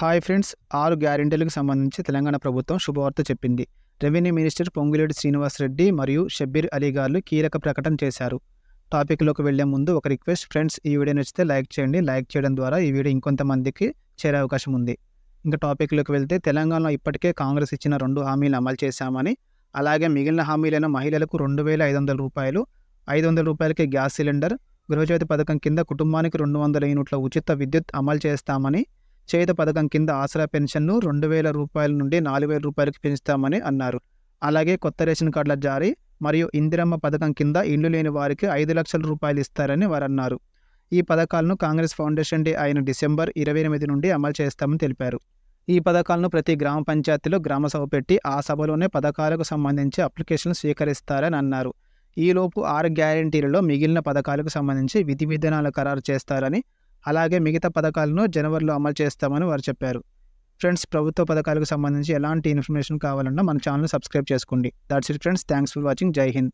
Hi friends ఆరు గ్యారెంటీలకు సంబంధించి తెలంగాణ ప్రభుత్వం శుభవార్త చెప్పింది. రెవెన్యూ మినిస్టర్ పొంగులేటి శ్రీనివాసరెడ్డి మరియు షబ్బీర్ అలీ గారు కీలక ప్రకటన చేశారు. టాపిక్లోకి వెళ్ళే ముందు ఒక రిక్వెస్ట్ ఫ్రెండ్స్ ఈ వీడియో నచ్చితే లైక్ చేయండి. లైక్ చేయడం ద్వారా ఈ వీడియో ఇంకొంతమందికి చేరే అవకాశం ఉంది. ఇంకా టాపిక్లోకి వెళ్తే తెలంగాణలో ఇప్పటికే కాంగ్రెస్ ఇచ్చిన రెండు హామీలు అమలు చేశామని అలాగే మిగిలిన హామీలైన మహిళలకు రెండు వేల ఐదు వందల రూపాయలు ఐదు వందల రూపాయలకి గ్యాస్ సిలిండర్ గృహజ్యోతి పథకం కింద కుటుంబానికి రెండు వందల యూనిట్ల ఉచిత విద్యుత్ అమలు చేస్తామని చేత పథకం కింద ఆసరా పెన్షన్ను రెండు వేల రూపాయల నుండి నాలుగు వేల రూపాయలకు పెంచుతామని అన్నారు. అలాగే కొత్త రేషన్ కార్డుల జారీ మరియు ఇందిరమ్మ పథకం కింద ఇల్లు లేని వారికి ఐదు లక్షల రూపాయలు ఇస్తారని వారు అన్నారు ఈ పథకాలను కాంగ్రెస్ ఫౌండేషన్ డే అయిన డిసెంబర్ ఇరవై ఎనిమిది నుండి అమలు చేస్తామని తెలిపారు. ఈ పథకాలను ప్రతి గ్రామ పంచాయతీలో గ్రామ సభ పెట్టి ఆ సభలోనే పథకాలకు సంబంధించి అప్లికేషన్లు స్వీకరిస్తారని అన్నారు. ఈలోపు ఆరు గ్యారంటీలలో మిగిలిన పథకాలకు సంబంధించి విధి విధానాలు ఖరారు చేస్తారని అలాగే మిగతా పథకాలను జనవరిలో అమలు చేస్తామని వారు చెప్పారు. ఫ్రెండ్స్ ప్రభుత్వ పథకాలకు సంబంధించి ఎలాంటి ఇన్ఫర్మేషన్ కావాలన్నా మన ఛానల్ సబ్స్క్రైబ్ చేసుకోండి. That's it friends thanks for watching Jai Hind